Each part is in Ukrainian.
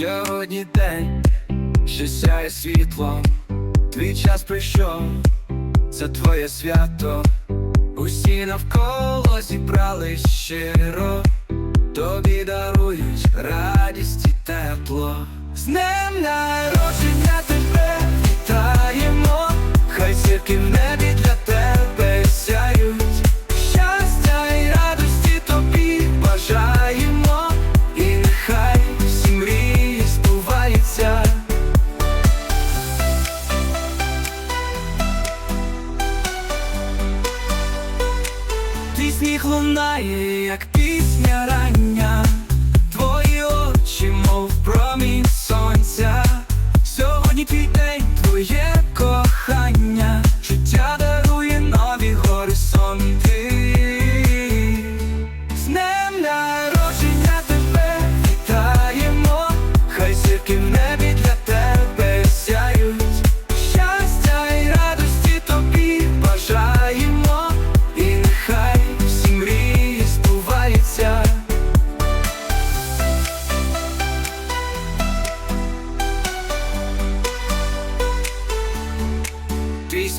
Сьогодні день, що сяє світло, твій час прийшов, це твоє свято, усі навколо зібрали щиро, тобі дарують радість і тепло. З днем народження сміх лунає, як пісня рання, твої очі, мов промінь сонця. Сьогодні твій день, твоє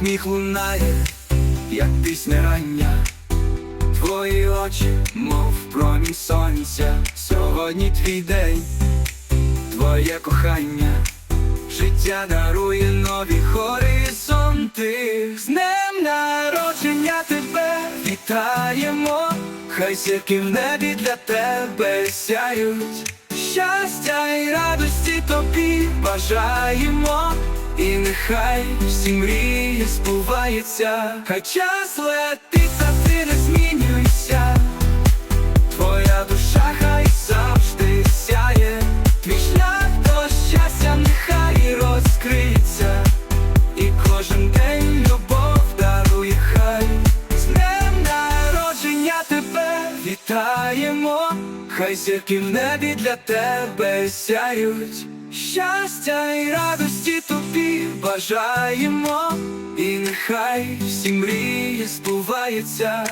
сміх лунає, як пісня рання, твої очі, мов промінь сонця. Сьогодні твій день, твоє кохання, життя дарує нові горизонти. З днем народження тебе вітаємо, хай зірки в небі для тебе сяють. Щастя і радості тобі бажаємо, і нехай всі мрії збуваються, хай час летить, та ти не змінюйся. Твоя душа хай завжди сяє, твій шлях до щастя нехай розкриється, і кожен день любов дарує хай. З днем народження тебе вітаємо, хай зірки в небі для тебе сяють. Щастя і радості тобі бажаємо, і нехай всі мрії збуваються.